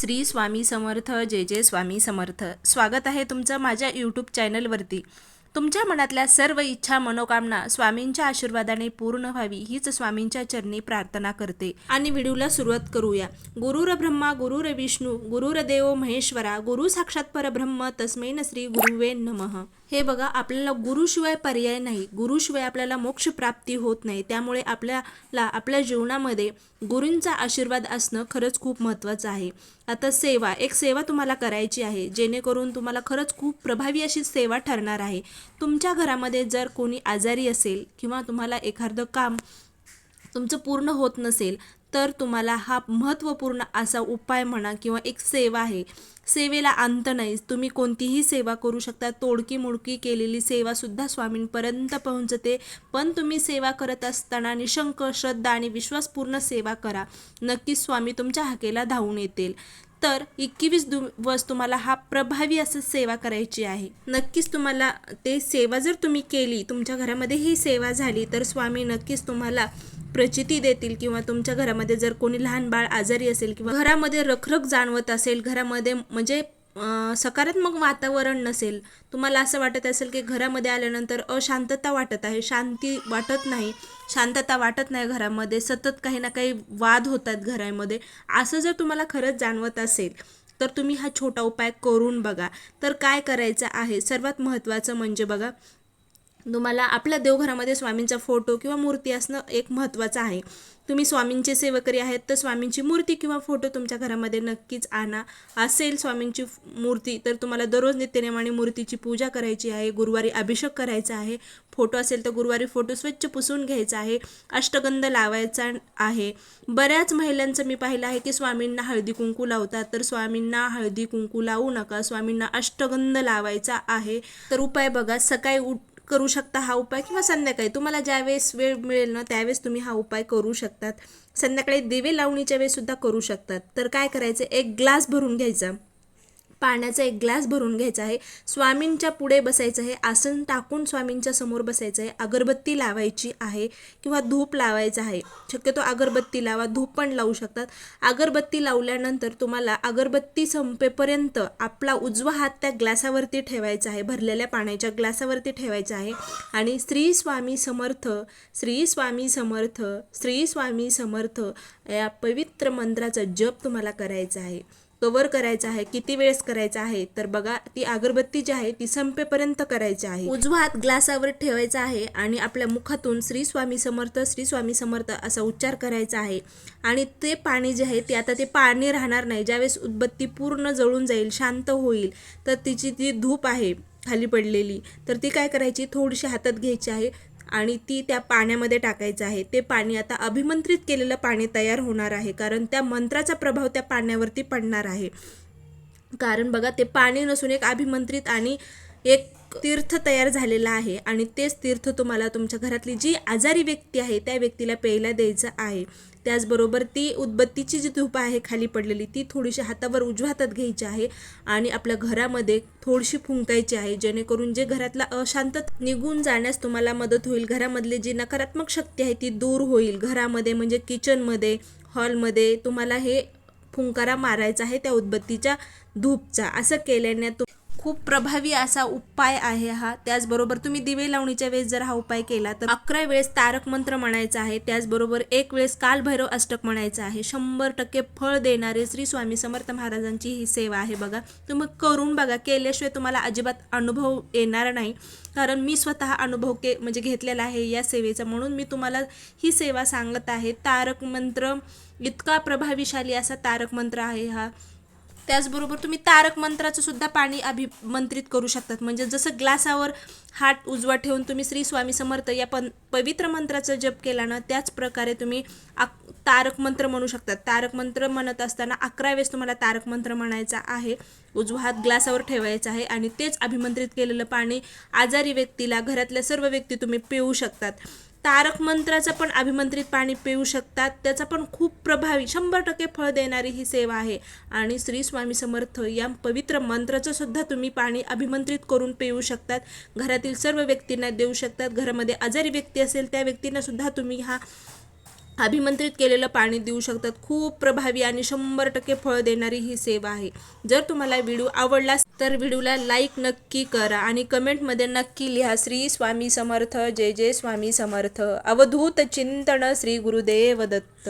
श्री स्वामी समर्थ जे जे स्वामी समर्थ. स्वागत आहे तुमचं माझ्या यूट्यूब चॅनलवरती तुमच्या मनातल्या सर्व इच्छा मनोकामना स्वामींच्या आशीर्वादाने पूर्ण व्हावी हीच स्वामींच्या चरणी प्रार्थना करते. आणि व्हिडिओला सुरुवात करूया. गुरुर ब्रह्मा गुरुर विष्णू गुरुरदेव महेश्वरा गुरु साक्षात परब्रह्म तस्मैन श्री गुरुवे नमः. हे बघा आपल्याला गुरुशिवाय पर्याय नाही. गुरुशिवाय आपल्याला मोक्ष प्राप्ती होत नाही. त्यामुळे आपल्याला आपल्या जीवनामध्ये गुरूंचा आशीर्वाद असणं खरंच खूप महत्त्वाचं आहे. आता सेवा एक सेवा तुम्हाला करायची आहे. जेणेकरून तुम्हाला खरंच खूप प्रभावी अशी सेवा ठरणार आहे. तुमच्या घरामध्ये जर कोणी आजारी असेल किंवा तुम्हाला एखादं काम तुमचं पूर्ण होत नसेल तर तुम्हाला हा महत्त्वपूर्ण असा उपाय म्हणा किंवा एक सेवा आहे. सेवेला अंत नाही. तुम्ही कोणतीही सेवा करू शकता. तोडकी मुडकी केलेली सेवासुद्धा स्वामींपर्यंत पोहोचते. पण तुम्ही सेवा करत असताना निशंक श्रद्धा आणि विश्वासपूर्ण सेवा करा. नक्कीच स्वामी तुमच्या हाकेला धावून येतील. तर एकवीस दिवस तुम्हाला हा प्रभावी असं सेवा करायची आहे. नक्कीच तुम्हाला ते सेवा जर तुम्ही केली तुमच्या घरामध्ये ही सेवा झाली तर स्वामी नक्कीच तुम्हाला प्रचिती देतील किंवा तुमच्या घरामध्ये जर कोणी लहान बाळ आजारी असेल किंवा घरामध्ये रखरख जाणवत असेल घरामध्ये म्हणजे सकारात्मक वातावरण नसेल तुम्हाला असं वाटत असेल की घरामध्ये आल्यानंतर अशांतता वाटत आहे शांती वाटत नाही शांतता वाटत नाही घरामध्ये सतत काही ना काही वाद होतात घरामध्ये असं जर तुम्हाला खरंच जाणवत असेल तर तुम्ही हा छोटा उपाय करून बघा. तर काय करायचं आहे? सर्वात महत्त्वाचं म्हणजे बघा तुम्हाला आपल्या देवघरामध्ये स्वामींचा फोटो किंवा मूर्ती असणं एक महत्त्वाचं आहे. तुम्ही स्वामींचे सेवकरी आहेत तर स्वामींची मूर्ती किंवा फोटो तुमच्या घरामध्ये नक्कीच आणा. असेल स्वामींची मूर्ती तर तुम्हाला दररोज नित्यनेमाने मूर्तीची पूजा करायची आहे गुरुवारी अभिषेक करायचा आहे. फोटो असेल तर गुरुवारी फोटो स्वच्छ पुसून घ्यायचा आहे अष्टगंध लावायचा आहे. बऱ्याच महिलांचं मी पाहिलं आहे की स्वामींना हळदी कुंकू लावतात तर स्वामींना हळदी कुंकू लावू नका स्वामींना अष्टगंध लावायचा आहे. तर उपाय बघा सकाळी उठ करू शकता हा उपाय किंवा संध्याकाळी. तुम्हाला ज्यावेळेस वेळ मिळेल ना त्यावेळेस तुम्ही हा उपाय करू शकतात. संध्याकाळी दिवे लावणीच्या वेळेस सुद्धा करू शकतात. तर काय करायचं? एक ग्लास भरून घ्यायचा. पाण्याचा एक ग्लास भरून घ्यायचा आहे. स्वामींच्या पुढे बसायचं आहे. आसन टाकून स्वामींच्या समोर बसायचं आहे. अगरबत्ती लावायची आहे किंवा धूप लावायचा आहे. शक्यतो अगरबत्ती लावा. धूप पण लावू शकतात. अगरबत्ती लावल्यानंतर तुम्हाला अगरबत्ती संपेपर्यंत आपला उजवा हात त्या ग्लासावरती ठेवायचा आहे. भरलेल्या पाण्याच्या ग्लासावरती ठेवायचा आहे. आणि श्री स्वामी समर्थ श्री स्वामी समर्थ श्री स्वामी समर्थ या पवित्र मंत्राचा जप तुम्हाला करायचा आहे. कवर करायचा आहे किती वेळेस करायचा आहे तर बघा ती अगरबत्ती जी आहे ती संपेपर्यंत करायची आहे. उजवा हात ग्लासावर ठेवायचा आहे आणि आपल्या मुखातून श्री स्वामी समर्थ श्री स्वामी समर्थ असा उच्चार करायचा आहे. आणि ते पाणी जे आहे ते आता ते पाणी राहणार नाही. ज्यावेळेस उदबत्ती पूर्ण जळून जाईल शांत होईल तर तिची ती धूप आहे खाली पडलेली. तर ती काय करायची? थोडीशी हातात घ्यायची आहे. आणि ती त्या पाण्यामध्ये टाकायचं आहे. ते पाणी आता अभिमंत्रित केलेलं पाणी तयार होणार आहे कारण त्या मंत्राचा प्रभाव त्या पाण्यावरती पडणार आहे. कारण बघा ते पाणी नसून एक अभिमंत्रित आणि एक तीर्थ तयार झालेला आहे आणि तेच तीर्थ तुम्हाला तुमच्या घरातली जी आजारी व्यक्ती आहे त्या व्यक्तीला प्यायला द्यायचं आहे. त्याचबरोबर ती उदबत्तीची जी धूप आहे खाली पडलेली ती थोडीशी हातावर उजव्या हातात घ्यायची आहे आणि आपल्या घरामध्ये थोडीशी फुंकायची आहे जेणेकरून जे घरातला अशांत निघून जाण्यास तुम्हाला मदत होईल. घरामधली जी नकारात्मक शक्ती आहे ती दूर होईल. घरामध्ये म्हणजे किचनमध्ये हॉलमध्ये तुम्हाला हे फुंकारा मारायचा आहे त्या उदबत्तीच्या धूपचा. असं केल्याने तु खूप प्रभावी असा उपाय आहे हा. त्याचबरोबर तुम्ही दिवे लावणीच्या वेळेस जर हा उपाय केला तर अकरा वेळेस तारक मंत्र म्हणायचा आहे. त्याचबरोबर एक वेळेस कालभैरव अष्टक म्हणायचं आहे. शंभर टक्के फळ देणारे श्री स्वामी समर्थ महाराजांची ही सेवा आहे बघा. तुम्ही करून बघा केल्याशिवाय तुम्हाला अजिबात अनुभव येणार नाही. कारण मी स्वतः अनुभव के म्हणजे घेतलेला आहे या सेवेचा. म्हणून मी तुम्हाला ही सेवा सांगत आहे. तारक मंत्र इतका प्रभावीशाली असा तारक मंत्र आहे हा. त्याचबरोबर तुम्ही तारक मंत्राचं सुद्धा पाणी अभिमंत्रित करू शकतात. म्हणजे जसं ग्लासावर हात उजवा ठेवून तुम्ही श्री स्वामी समर्थ या पण पवित्र मंत्राचा जप केला ना त्याच प्रकारे तुम्ही अक तारक मंत्र म्हणू शकतात. तारक मंत्र म्हणत असताना अकरा वेळेस तुम्हाला तारक मंत्र म्हणायचा आहे. उजवा हात ग्लासावर ठेवायचा आहे आणि तेच अभिमंत्रित केलेलं पाणी आजारी व्यक्तीला घरातल्या सर्व व्यक्ती तुम्ही पिऊ शकतात. तारक मंत्राचं पण अभिमंत्रित पाणी पिऊ शकतात. त्याचा पण खूप प्रभावी शंभर टक्के फळ देणारी ही सेवा आहे. आणि श्री स्वामी समर्थ या पवित्र मंत्राचं सुद्धा तुम्ही पाणी अभिमंत्रित करून पिऊ शकतात. घरातील सर्व व्यक्तींना देऊ शकतात. घरामध्ये आजारी व्यक्ती असेल त्या व्यक्तींना सुद्धा तुम्ही हा अभिमंत्रित केलेलं पाणी देऊ शकतात. खूप प्रभावी आणि शंभर टक्के फळ देणारी ही सेवा आहे. जर तुम्हाला व्हिडिओ आवडलास तर व्हिडिओला लाईक नक्की करा आणि कमेंटमध्ये नक्की लिहा. श्री स्वामी समर्थ जय जय स्वामी समर्थ. अवधूत चिंतन श्री गुरुदेव दत्त.